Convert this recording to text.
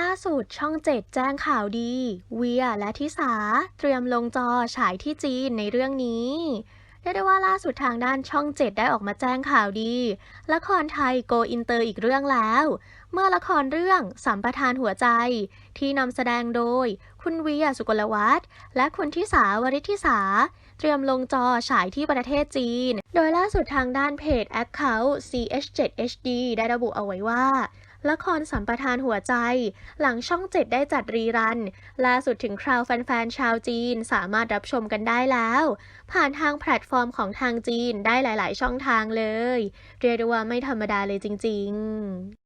ล่าสุดช่องเจ็ดแจ้งข่าวดี เวียและทิสาเตรียมลงจอฉายที่จีนในเรื่องนี้เรียกได้ว่าล่าสุดทางด้านช่องเจ็ดได้ออกมาแจ้งข่าวดี ละครไทยโกอินเตอร์อีกเรื่องแล้ว เมื่อละครเรื่องสัมปทานหัวใจ ที่นำแสดงโดย คุณเวียสุกลวัฒน์และคุณทิสาวริธิสาเตรียมลงจอฉายที่ประเทศจีน โดยล่าสุดทางด้านเพจ Account CH7HD ได้ระบุเอาไว้ว่า ละครสัมปทานหัวใจ หลังช่องเจ็ดได้จัดรีรัน ล่าสุดถึงคราวแฟนๆ ชาวจีนสามารถรับชมกันได้แล้ว ผ่านทางแพลตฟอร์มของทางจีนได้หลาย ๆ ช่องทางเลย เรียกได้ว่าไม่ธรรมดาเลยจริง ๆ